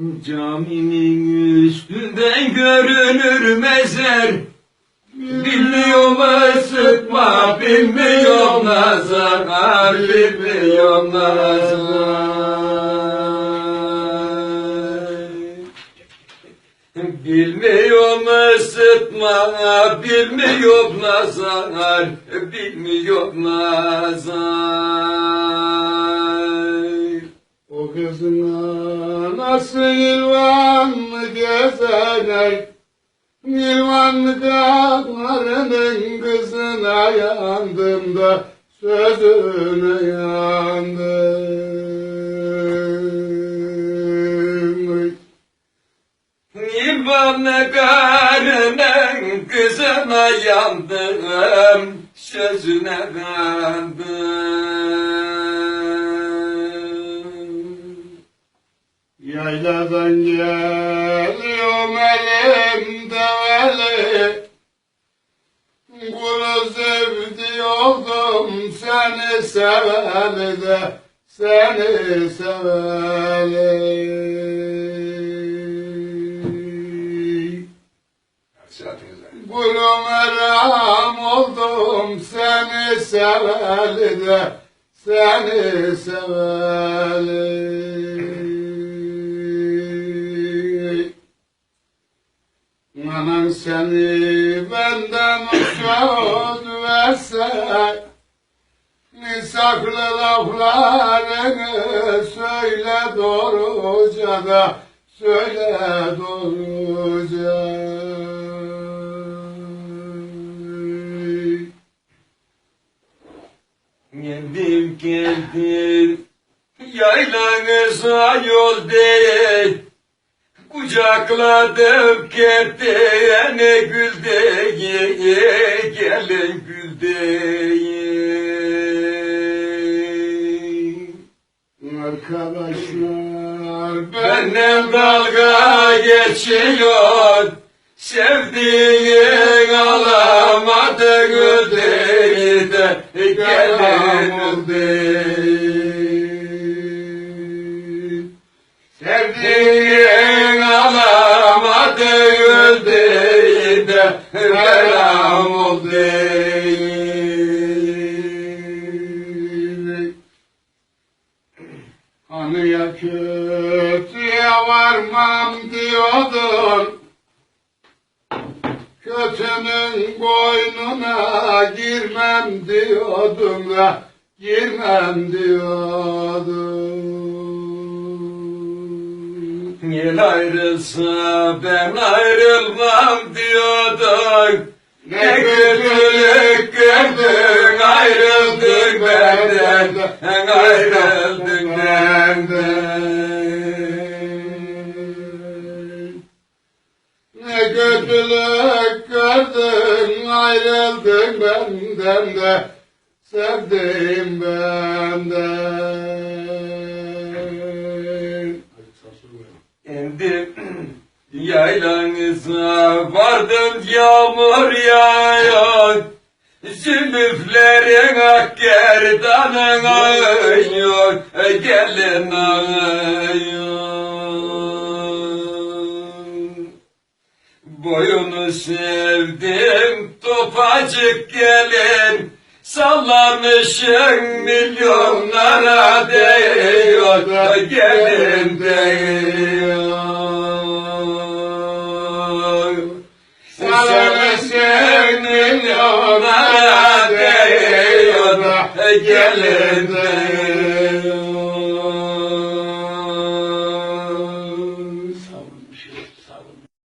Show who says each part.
Speaker 1: Caminin üstünden görünür mezer. Bilmiyorum sıkma, bilmiyorum nazar Bilmiyorum nazar Bilmiyorum sıkma, bilmiyorum nazar Bilmiyorum nazar
Speaker 2: Nilvanlı dağlarının kızına yandım da Sözüne yandım.
Speaker 1: İmanlı karının kızına yandım Sözüne kandım
Speaker 2: Yayladan geliyorum elimde veli. Kulu sevdi oldum seni seveli de Seni seveli. Kulum eram oldum seni seveli de Seni seveli Anan seni benden söz verse Saklı laflarını söyle doğruca da Söyle doğruca.
Speaker 1: Geldim geldim Yaylanıza yol değil Kucakladım kerteyene gül değil Gelin gül
Speaker 2: Arkadaşlar
Speaker 1: Benimle dalga geçiyor. Sevdiğin alamadın ödeyi de Gelin ödeyi ödeyi de Belam ödeyi
Speaker 2: Anıya kötüye varmam diyordun. Kötünün boynuna girmem diyordum da Girmem diyordum
Speaker 1: Yel ayrılsa ben ayrılmam diyordun. Ne kötülük gördün ayrıldın benden Ayrıldın benden.
Speaker 2: Ne kötülük gördün ayrıldın benden de Sevdiğim benden
Speaker 1: yaylanıza vardım yağmur yağıyor. Zülüflerin ak gerdanın ağıyor Gelin ağıyor Boyunu sevdim topacık gelin. Sallamışım milyonlara değiyor. Gelin değiyor milyonlara değiyor Gelin